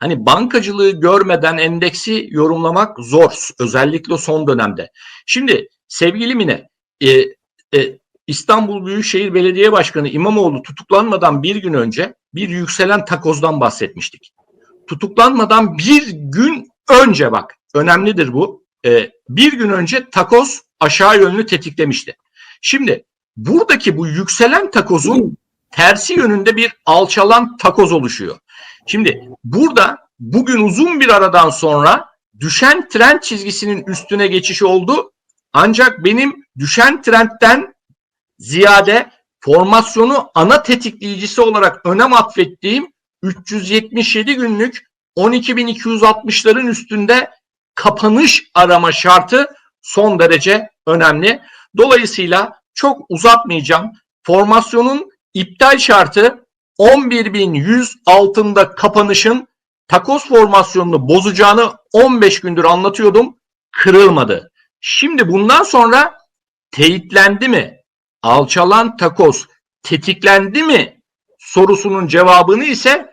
Hani bankacılığı görmeden endeksi yorumlamak zor. Özellikle son dönemde. Şimdi sevgili Mine, e, e, İstanbul Büyükşehir Belediye Başkanı İmamoğlu tutuklanmadan bir gün önce bir yükselen takozdan bahsetmiştik. Tutuklanmadan bir gün önce bak önemlidir bu. E, bir gün önce takoz aşağı yönlü tetiklemişti. Şimdi buradaki bu yükselen takozun tersi yönünde bir alçalan takoz oluşuyor. Şimdi burada bugün uzun bir aradan sonra düşen trend çizgisinin üstüne geçiş oldu. Ancak benim düşen trendten ziyade formasyonu ana tetikleyicisi olarak önem atfettiğim 377 günlük 12.260'ların üstünde kapanış arama şartı son derece önemli. Dolayısıyla çok uzatmayacağım. Formasyonun iptal şartı 11.100 altında kapanışın takoz formasyonunu bozacağını 15 gündür anlatıyordum. Kırılmadı. Şimdi bundan sonra teyitlendi mi? Alçalan takoz tetiklendi mi? Sorusunun cevabını ise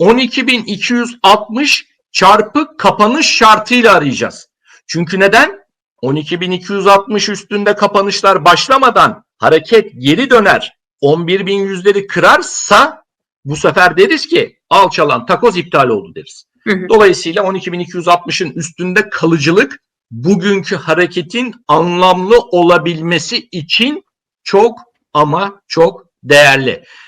12.260 çarpı kapanış şartıyla arayacağız. Çünkü neden? 12.260 üstünde kapanışlar başlamadan hareket geri döner. 11.100'leri kırarsa bu sefer deriz ki alçalan takoz iptal oldu deriz. Dolayısıyla 12.260'ın üstünde kalıcılık bugünkü hareketin anlamlı olabilmesi için çok ama çok değerli.